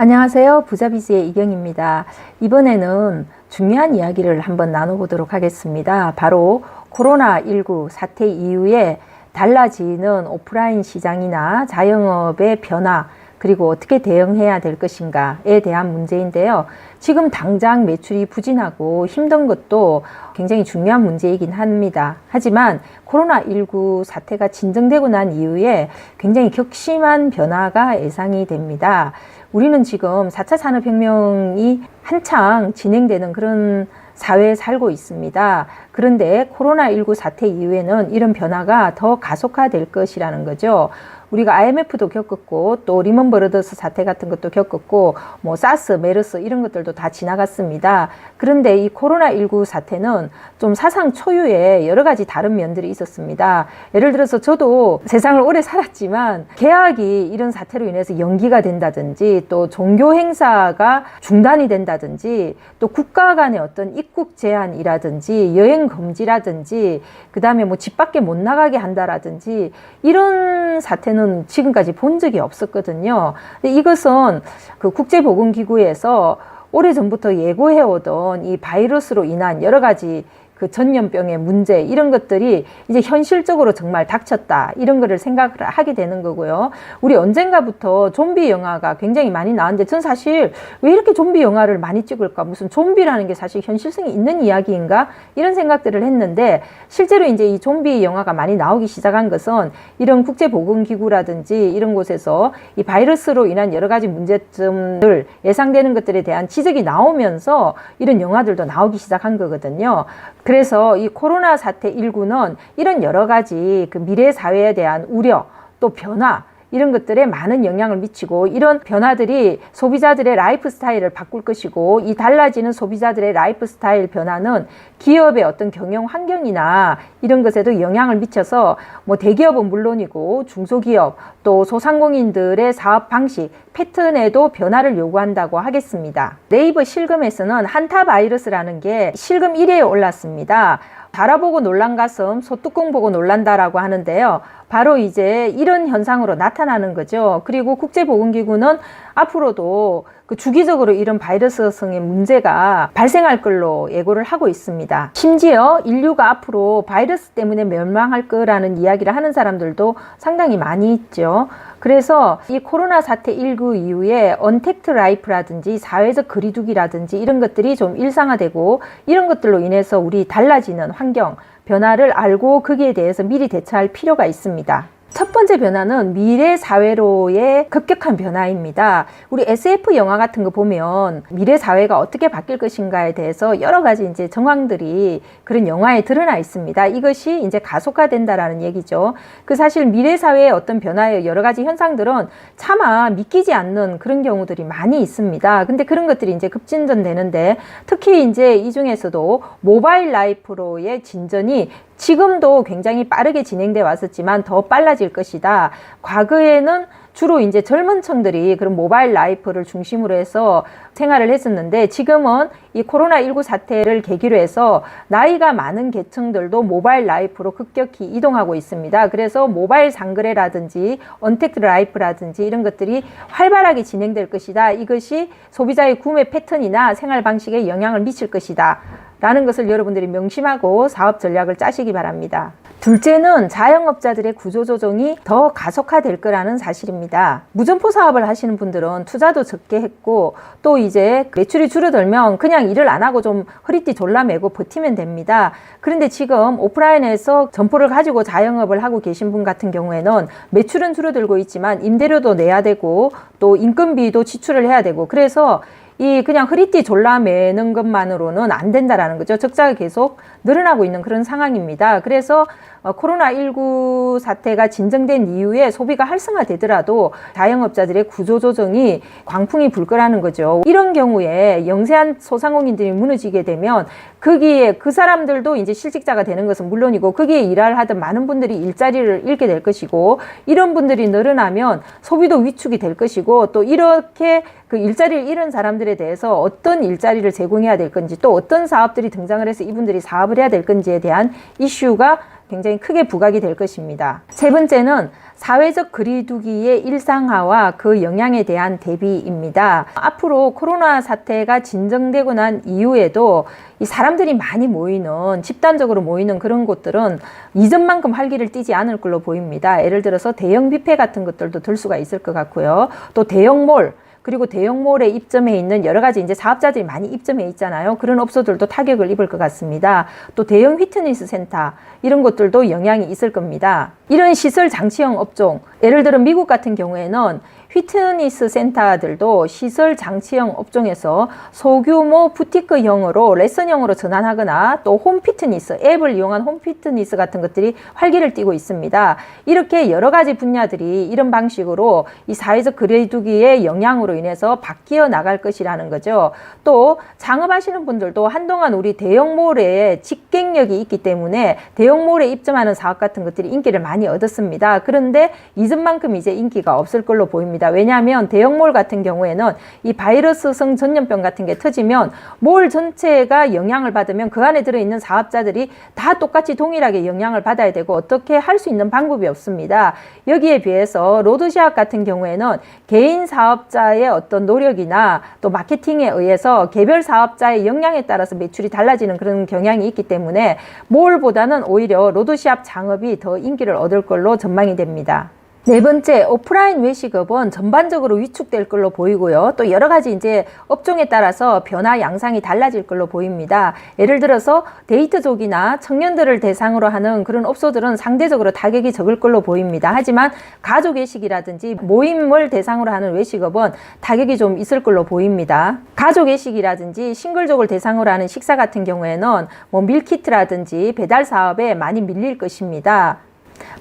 안녕하세요. 부자비즈의 이경입니다. 이번에는 중요한 이야기를 한번 나눠보도록 하겠습니다. 바로 코로나19 사태 이후에 달라지는 오프라인 시장이나 자영업의 변화, 그리고 어떻게 대응해야 될 것인가에 대한 문제인데요. 지금 당장 매출이 부진하고 힘든 것도 굉장히 중요한 문제이긴 합니다. 하지만 코로나19 사태가 진정되고 난 이후에 굉장히 격심한 변화가 예상이 됩니다. 우리는 지금 4차 산업혁명이 한창 진행되는 그런 사회에 살고 있습니다. 그런데 코로나19 사태 이후에는 이런 변화가 더 가속화될 것이라는 거죠. 우리가 IMF도 겪었고 또 리먼 버러더스 사태 같은 것도 겪었고 뭐 사스, 메르스 이런 것들도 다 지나갔습니다. 그런데 이 코로나19 사태는 좀 사상 초유의 여러 가지 다른 면들이 있었습니다. 예를 들어서 저도 세상을 오래 살았지만 계약이 이런 사태로 인해서 연기가 된다든지 또 종교 행사가 중단이 된다든지 또 국가 간의 어떤 입국 제한이라든지 여행 금지라든지 그다음에 뭐 집 밖에 못 나가게 한다라든지 이런 사태는 지금까지 본 적이 없었거든요. 이것은 그 국제보건기구에서 오래 전부터 예고해 오던 이 바이러스로 인한 여러 가지 그 전염병의 문제 이런 것들이 이제 현실적으로 정말 닥쳤다 이런 거를 생각을 하게 되는 거고요. 우리 언젠가부터 좀비 영화가 굉장히 많이 나왔는데 전 사실 왜 이렇게 좀비 영화를 많이 찍을까 무슨 좀비라는 게 사실 현실성이 있는 이야기인가 이런 생각들을 했는데 실제로 이제 이 좀비 영화가 많이 나오기 시작한 것은 이런 국제보건기구라든지 이런 곳에서 이 바이러스로 인한 여러 가지 문제점들 예상되는 것들에 대한 지적이 나오면서 이런 영화들도 나오기 시작한 거거든요. 그래서 이 코로나 사태 19는 이런 여러 가지 그 미래 사회에 대한 우려 또 변화 이런 것들에 많은 영향을 미치고 이런 변화들이 소비자들의 라이프 스타일을 바꿀 것이고 이 달라지는 소비자들의 라이프 스타일 변화는 기업의 어떤 경영 환경이나 이런 것에도 영향을 미쳐서 뭐 대기업은 물론이고 중소기업 또 소상공인들의 사업 방식 패턴에도 변화를 요구한다고 하겠습니다. 네이버 실금에서는 한타 바이러스라는 게 실금 1위에 올랐습니다. 달아보고 놀란 가슴, 소뚜껑 보고 놀란다라고 하는데요. 바로 이제 이런 현상으로 나타나는 거죠. 그리고 국제보건기구는 앞으로도 그 주기적으로 이런 바이러스성의 문제가 발생할 걸로 예고를 하고 있습니다. 심지어 인류가 앞으로 바이러스 때문에 멸망할 거라는 이야기를 하는 사람들도 상당히 많이 있죠. 그래서 이 코로나 사태 19 이후에 언택트 라이프라든지 사회적 거리두기라든지 이런 것들이 좀 일상화되고 이런 것들로 인해서 우리 달라지는 환경, 변화를 알고 거기에 대해서 미리 대처할 필요가 있습니다. 첫 번째 변화는 미래 사회로의 급격한 변화입니다. 우리 SF 영화 같은 거 보면 미래 사회가 어떻게 바뀔 것인가에 대해서 여러 가지 이제 정황들이 그런 영화에 드러나 있습니다. 이것이 이제 가속화된다라는 얘기죠. 그 사실 미래 사회의 어떤 변화의 여러 가지 현상들은 차마 믿기지 않는 그런 경우들이 많이 있습니다. 근데 그런 것들이 이제 급진전되는데 특히 이제 이 중에서도 모바일 라이프로의 진전이 지금도 굉장히 빠르게 진행돼 왔었지만 더 빨라질 것이다. 과거에는 주로 이제 젊은 층들이 그런 모바일 라이프를 중심으로 해서 생활을 했었는데 지금은 이 코로나19 사태를 계기로 해서 나이가 많은 계층들도 모바일 라이프로 급격히 이동하고 있습니다. 그래서 모바일 상거래라든지 언택트 라이프라든지 이런 것들이 활발하게 진행될 것이다. 이것이 소비자의 구매 패턴이나 생활 방식에 영향을 미칠 것이다. 라는 것을 여러분들이 명심하고 사업 전략을 짜시기 바랍니다. 둘째는 자영업자들의 구조조정이 더 가속화될 거라는 사실입니다. 무점포 사업을 하시는 분들은 투자도 적게 했고 또 이제 매출이 줄어들면 그냥 일을 안 하고 좀 허리띠 졸라매고 버티면 됩니다. 그런데 지금 오프라인에서 점포를 가지고 자영업을 하고 계신 분 같은 경우에는 매출은 줄어들고 있지만 임대료도 내야 되고 또 인건비도 지출을 해야 되고 그래서 이 그냥 허리띠 졸라매는 것만으로는 안 된다라는 거죠. 적자가 계속 늘어나고 있는 그런 상황입니다. 그래서 어, 코로나19 사태가 진정된 이후에 소비가 활성화되더라도 자영업자들의 구조조정이 광풍이 불 거라는 거죠. 이런 경우에 영세한 소상공인들이 무너지게 되면 거기에 그 사람들도 이제 실직자가 되는 것은 물론이고 거기에 일을 하던 많은 분들이 일자리를 잃게 될 것이고 이런 분들이 늘어나면 소비도 위축이 될 것이고 또 이렇게 그 일자리를 잃은 사람들에 대해서 어떤 일자리를 제공해야 될 건지 또 어떤 사업들이 등장을 해서 이분들이 사업을 해야 될 건지에 대한 이슈가 굉장히 크게 부각이 될 것입니다. 세 번째는 사회적 거리두기의 일상화와 그 영향에 대한 대비입니다. 앞으로 코로나 사태가 진정되고 난 이후에도 이 사람들이 많이 모이는 집단적으로 모이는 그런 곳들은 이전만큼 활기를 띠지 않을 걸로 보입니다. 예를 들어서 대형 뷔페 같은 것들도 들 수가 있을 것 같고요. 또 대형몰 그리고 대형몰에 입점해 있는 여러 가지 이제 사업자들이 많이 입점해 있잖아요. 그런 업소들도 타격을 입을 것 같습니다. 또 대형 피트니스 센터 이런 것들도 영향이 있을 겁니다. 이런 시설 장치형 업종, 예를 들어 미국 같은 경우에는 피트니스 센터들도 시설 장치형 업종에서 소규모 부티크형으로 레슨형으로 전환하거나 또 홈피트니스 앱을 이용한 홈피트니스 같은 것들이 활기를 띠고 있습니다. 이렇게 여러 가지 분야들이 이런 방식으로 이 사회적 거리두기의 영향으로 인해서 바뀌어 나갈 것이라는 거죠. 또 창업하시는 분들도 한동안 우리 대형몰에 직갱력이 있기 때문에 대형몰에 입점하는 사업 같은 것들이 인기를 많이 얻었습니다. 그런데 이전만큼 이제 인기가 없을 걸로 보입니다. 왜냐하면 대형몰 같은 경우에는 이 바이러스성 전염병 같은 게 터지면 몰 전체가 영향을 받으면 그 안에 들어있는 사업자들이 다 똑같이 동일하게 영향을 받아야 되고 어떻게 할 수 있는 방법이 없습니다. 여기에 비해서 로드샵 같은 경우에는 개인 사업자의 어떤 노력이나 또 마케팅에 의해서 개별 사업자의 역량에 따라서 매출이 달라지는 그런 경향이 있기 때문에 몰보다는 오히려 로드샵 창업이 더 인기를 얻을 걸로 전망이 됩니다. 네 번째, 오프라인 외식업은 전반적으로 위축될 걸로 보이고요. 또 여러 가지 이제 업종에 따라서 변화 양상이 달라질 걸로 보입니다. 예를 들어서 데이트족이나 청년들을 대상으로 하는 그런 업소들은 상대적으로 타격이 적을 걸로 보입니다. 하지만 가족 외식이라든지 모임을 대상으로 하는 외식업은 타격이 좀 있을 걸로 보입니다. 가족 외식이라든지 싱글족을 대상으로 하는 식사 같은 경우에는 뭐 밀키트라든지 배달 사업에 많이 밀릴 것입니다.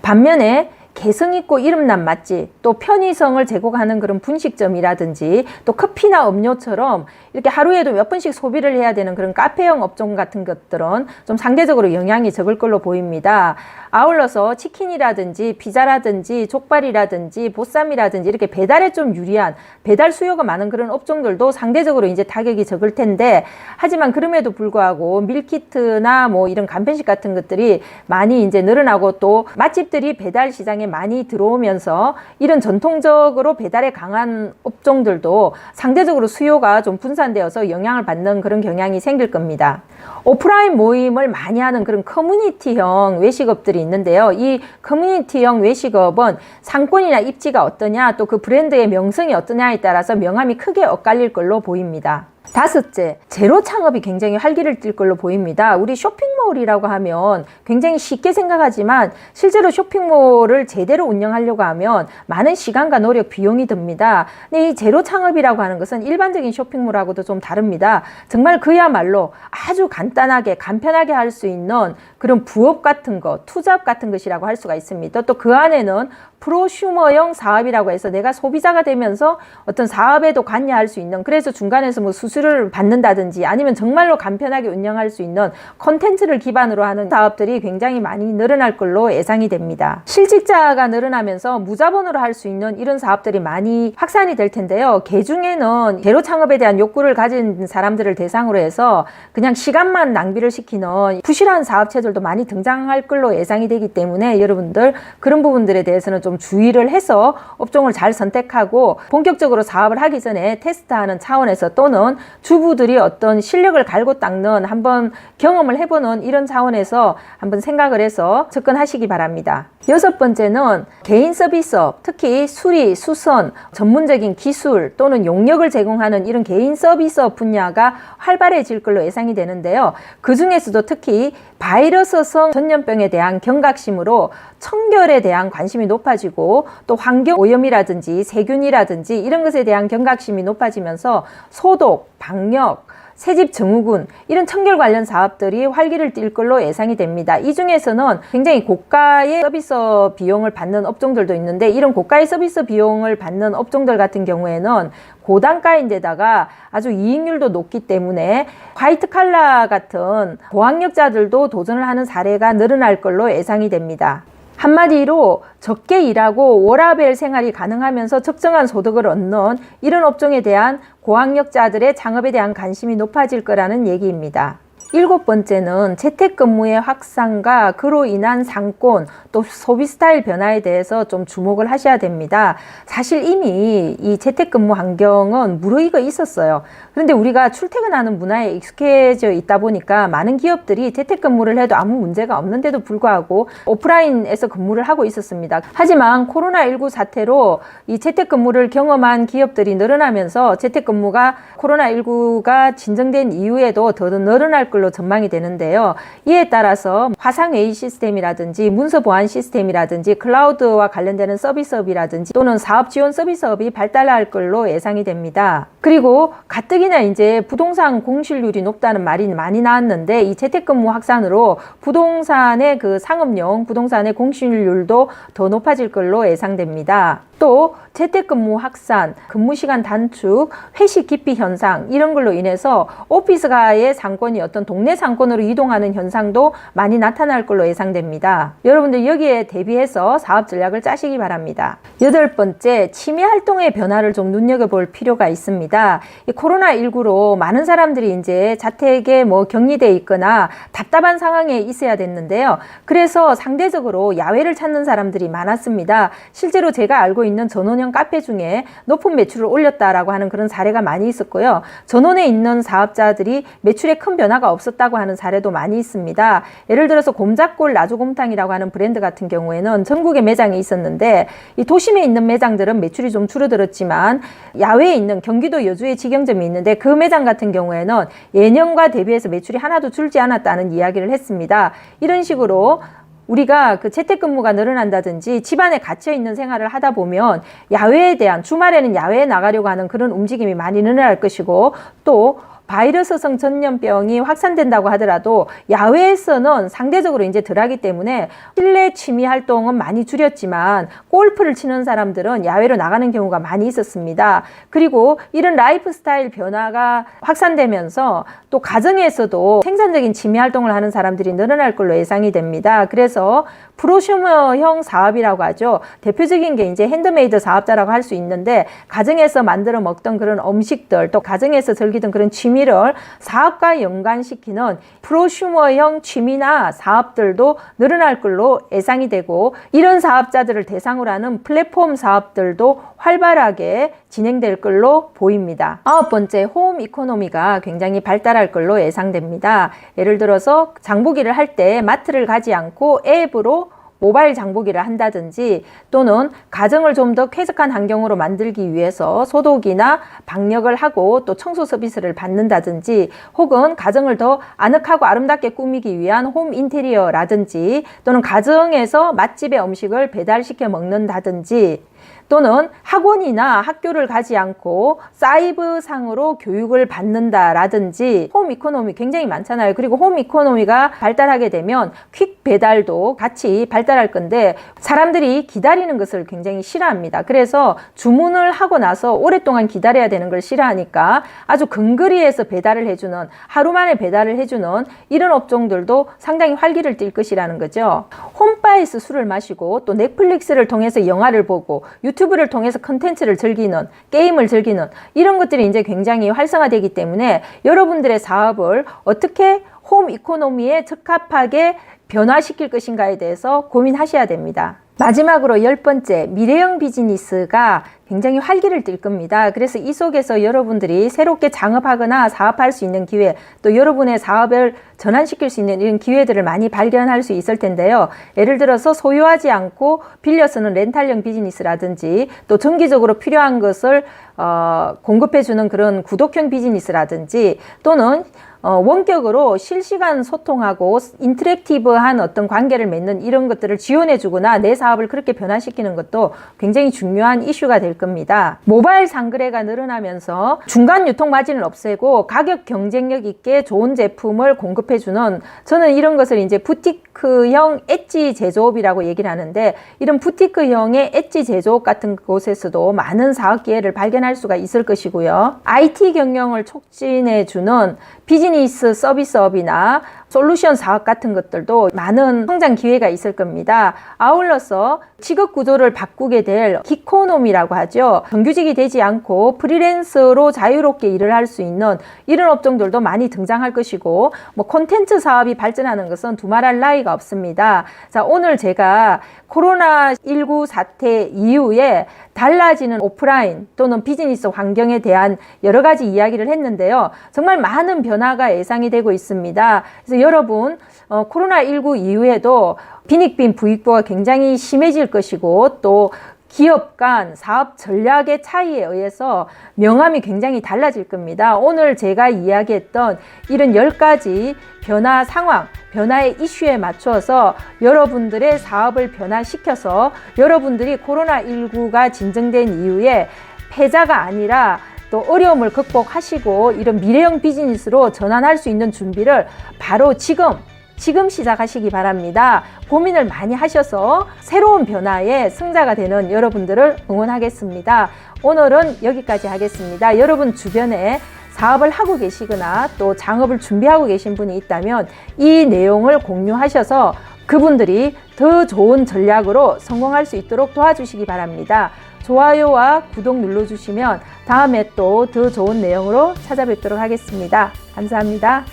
반면에 개성 있고 이름난 맛집, 또 편의성을 제공하는 그런 분식점이라든지 또 커피나 음료처럼 이렇게 하루에도 몇 번씩 소비를 해야 되는 그런 카페형 업종 같은 것들은 좀 상대적으로 영향이 적을 걸로 보입니다. 아울러서 치킨이라든지 피자라든지 족발이라든지 보쌈이라든지 이렇게 배달에 좀 유리한 배달 수요가 많은 그런 업종들도 상대적으로 이제 타격이 적을 텐데 하지만 그럼에도 불구하고 밀키트나 뭐 이런 간편식 같은 것들이 많이 이제 늘어나고 또 맛집들이 배달 시장에 많이 들어오면서 이런 전통적으로 배달에 강한 업종들도 상대적으로 수요가 좀 분산되어서 영향을 받는 그런 경향이 생길 겁니다. 오프라인 모임을 많이 하는 그런 커뮤니티형 외식업 들이 있는데요. 이 커뮤니티형 외식업은 상권이나 입지가 어떠냐 또 그 브랜드의 명성이 어떠냐에 따라서 명함이 크게 엇갈릴 걸로 보입니다. 다섯째, 제로 창업이 굉장히 활기를 띨 걸로 보입니다. 우리 쇼핑몰이라고 하면 굉장히 쉽게 생각하지만 실제로 쇼핑몰을 제대로 운영하려고 하면 많은 시간과 노력, 비용이 듭니다. 근데 이 제로 창업이라고 하는 것은 일반적인 쇼핑몰하고도 좀 다릅니다. 정말 그야말로 아주 간단하게, 간편하게 할 수 있는 그런 부업 같은 것, 투잡 같은 것이라고 할 수가 있습니다. 또 그 안에는 프로슈머형 사업이라고 해서 내가 소비자가 되면서 어떤 사업에도 관여할 수 있는 그래서 중간에서 뭐 수수료를 받는다든지 아니면 정말로 간편하게 운영할 수 있는 컨텐츠를 기반으로 하는 사업들이 굉장히 많이 늘어날 걸로 예상이 됩니다. 실직자가 늘어나면서 무자본으로 할 수 있는 이런 사업들이 많이 확산이 될 텐데요. 개 중에는 개로 창업에 대한 욕구를 가진 사람들을 대상으로 해서 그냥 시간만 낭비를 시키는 부실한 사업체들도 많이 등장할 걸로 예상이 되기 때문에 여러분들 그런 부분들에 대해서는 좀 주의를 해서 업종을 잘 선택하고 본격적으로 사업을 하기 전에 테스트하는 차원에서 또는 주부들이 어떤 실력을 갈고 닦는 한번 경험을 해보는 이런 차원에서 한번 생각을 해서 접근하시기 바랍니다. 여섯 번째는 개인 서비스업, 특히 수리, 수선, 전문적인 기술 또는 용역을 제공하는 이런 개인 서비스업 분야가 활발해질 걸로 예상이 되는데요. 그 중에서도 특히 바이러스성 전염병에 대한 경각심으로 청결에 대한 관심이 높아지 고 또 환경 오염이라든지 세균이라든지 이런 것에 대한 경각심이 높아지면서 소독, 방역, 새집 증후군 이런 청결 관련 사업들이 활기를 띨 걸로 예상이 됩니다. 이 중에서는 굉장히 고가의 서비스 비용을 받는 업종들도 있는데 이런 고가의 서비스 비용을 받는 업종들 같은 경우에는 고단가인데다가 아주 이익률도 높기 때문에 화이트 칼라 같은 고학력자들도 도전을 하는 사례가 늘어날 걸로 예상이 됩니다. 한마디로 적게 일하고 워라벨 생활이 가능하면서 적정한 소득을 얻는 이런 업종에 대한 고학력자들의 창업에 대한 관심이 높아질 거라는 얘기입니다. 일곱 번째는 재택근무의 확산과 그로 인한 상권 또 소비 스타일 변화에 대해서 좀 주목을 하셔야 됩니다. 사실 이미 이 재택근무 환경은 무르익어 있었어요. 그런데 우리가 출퇴근하는 문화에 익숙해져 있다 보니까 많은 기업들이 재택근무를 해도 아무 문제가 없는데도 불구하고 오프라인에서 근무를 하고 있었습니다. 하지만 코로나19 사태로 이 재택근무를 경험한 기업들이 늘어나면서 재택근무가 코로나19가 진정된 이후에도 더 늘어날 걸로 전망이 되는데요. 이에 따라서 화상회의 시스템이라든지 문서 보안 시스템이라든지 클라우드와 관련되는 서비스업이라든지 또는 사업 지원 서비스업이 발달할 걸로 예상이 됩니다. 그리고 가뜩이나 이제 부동산 공실률이 높다는 말이 많이 나왔는데 이 재택근무 확산으로 부동산의 그 상업용 부동산의 공실률도 더 높아질 걸로 예상됩니다. 또 재택근무 확산, 근무시간 단축, 회식 기피 현상 이런 걸로 인해서 오피스가의 상권이 어떤 동네 상권으로 이동하는 현상도 많이 나타날 걸로 예상됩니다. 여러분들 여기에 대비해서 사업 전략을 짜시기 바랍니다. 여덟 번째, 취미 활동의 변화를 좀 눈여겨볼 필요가 있습니다. 이 코로나19로 많은 사람들이 이제 자택에 뭐 격리돼 있거나 답답한 상황에 있어야 됐는데요. 그래서 상대적으로 야외를 찾는 사람들이 많았습니다. 실제로 제가 알고 있는 전원형 카페 중에 높은 매출을 올렸다라고 하는 그런 사례가 많이 있었고요. 전원에 있는 사업자들이 매출에 큰 변화가 없었다고 하는 사례도 많이 있습니다. 예를 들어서 곰작골 나주곰탕이라고 하는 브랜드 같은 경우에는 전국에 매장이 있었는데 이 도심에 있는 매장들은 매출이 좀 줄어들었지만 야외에 있는 경기도 여주에 직영점이 있는데 그 매장 같은 경우에는 예년과 대비해서 매출이 하나도 줄지 않았다는 이야기를 했습니다. 이런 식으로 우리가 그 재택근무가 늘어난다든지 집안에 갇혀 있는 생활을 하다 보면 야외에 대한 주말에는 야외에 나가려고 하는 그런 움직임이 많이 늘어날 것이고 또 바이러스성 전염병이 확산된다고 하더라도 야외에서는 상대적으로 이제 덜하기 때문에 실내 취미 활동은 많이 줄였지만 골프를 치는 사람들은 야외로 나가는 경우가 많이 있었습니다. 그리고 이런 라이프 스타일 변화가 확산되면서 또 가정에서도 생산적인 취미 활동을 하는 사람들이 늘어날 걸로 예상이 됩니다. 그래서 프로슈머형 사업이라고 하죠. 대표적인 게 이제 핸드메이드 사업자라고 할 수 있는데 가정에서 만들어 먹던 그런 음식들 또 가정에서 즐기던 그런 취미 를 사업과 연관시키는 프로슈머형 취미나 사업들도 늘어날 걸로 예상이 되고 이런 사업자들을 대상으로 하는 플랫폼 사업들도 활발하게 진행될 걸로 보입니다. 아홉 번째, 홈 이코노미가 굉장히 발달할 걸로 예상됩니다. 예를 들어서 장보기를 할 때 마트를 가지 않고 앱으로 모바일 장보기를 한다든지 또는 가정을 좀 더 쾌적한 환경으로 만들기 위해서 소독이나 방역을 하고 또 청소 서비스를 받는다든지 혹은 가정을 더 아늑하고 아름답게 꾸미기 위한 홈 인테리어라든지 또는 가정에서 맛집의 음식을 배달시켜 먹는다든지 또는 학원이나 학교를 가지 않고 사이버상으로 교육을 받는다라든지 홈 이코노미 굉장히 많잖아요. 그리고 홈 이코노미가 발달하게 되면 퀵 배달도 같이 발달할 건데 사람들이 기다리는 것을 굉장히 싫어합니다. 그래서 주문을 하고 나서 오랫동안 기다려야 되는 걸 싫어하니까 아주 근거리에서 배달을 해주는 하루 만에 배달을 해주는 이런 업종들도 상당히 활기를 띨 것이라는 거죠. 홈바에서 술을 마시고 또 넷플릭스를 통해서 영화를 보고 유튜브를 통해서 컨텐츠를 즐기는 게임을 즐기는 이런 것들이 이제 굉장히 활성화되기 때문에 여러분들의 사업을 어떻게 홈 이코노미에 적합하게 변화시킬 것인가에 대해서 고민하셔야 됩니다. 마지막으로 열 번째, 미래형 비즈니스가 굉장히 활기를 띨 겁니다. 그래서 이 속에서 여러분들이 새롭게 창업하거나 사업할 수 있는 기회, 또 여러분의 사업을 전환시킬 수 있는 이런 기회들을 많이 발견할 수 있을 텐데요. 예를 들어서 소유하지 않고 빌려 쓰는 렌탈형 비즈니스라든지 또 정기적으로 필요한 것을 어, 공급해 주는 그런 구독형 비즈니스라든지 또는 어, 원격으로 실시간 소통하고 인터랙티브한 어떤 관계를 맺는 이런 것들을 지원해 주거나 내 사업을 그렇게 변화시키는 것도 굉장히 중요한 이슈가 될 겁니다. 모바일 상거래가 늘어나면서 중간 유통 마진을 없애고 가격 경쟁력 있게 좋은 제품을 공급해 주는 저는 이런 것을 이제 부 티크형 엣지 제조업이라고 얘기를 하는데 이런 부티크형의 엣지 제조업 같은 곳에서도 많은 사업 기회를 발견할 수가 있을 것이고요. IT 경영을 촉진해 주는 비즈니스 서비스업이나 솔루션 사업 같은 것들도 많은 성장 기회가 있을 겁니다. 아울러서 직업 구조를 바꾸게 될 기코노미라고 하죠. 정규직이 되지 않고 프리랜서로 자유롭게 일을 할 수 있는 이런 업종들도 많이 등장할 것이고 뭐 콘텐츠 사업이 발전하는 것은 두말할 나위가 없습니다. 자, 오늘 제가 코로나19 사태 이후에 달라지는 오프라인 또는 비즈니스 환경에 대한 여러 가지 이야기를 했는데요. 정말 많은 변화가 예상이 되고 있습니다. 그래서 여러분, 어, 코로나19 이후에도 빈익빈 부익부가 굉장히 심해질 것이고 또 기업 간 사업 전략의 차이에 의해서 명암이 굉장히 달라질 겁니다. 오늘 제가 이야기했던 이런 10가지 변화 상황, 변화의 이슈에 맞춰서 여러분들의 사업을 변화시켜서 여러분들이 코로나19가 진정된 이후에 패자가 아니라 또 어려움을 극복하시고 이런 미래형 비즈니스로 전환할 수 있는 준비를 바로 지금 지금 시작하시기 바랍니다. 고민을 많이 하셔서 새로운 변화의 승자가 되는 여러분들을 응원하겠습니다. 오늘은 여기까지 하겠습니다. 여러분 주변에 사업을 하고 계시거나 또 창업을 준비하고 계신 분이 있다면 이 내용을 공유하셔서 그분들이 더 좋은 전략으로 성공할 수 있도록 도와주시기 바랍니다. 좋아요와 구독 눌러주시면 다음에 또 더 좋은 내용으로 찾아뵙도록 하겠습니다. 감사합니다.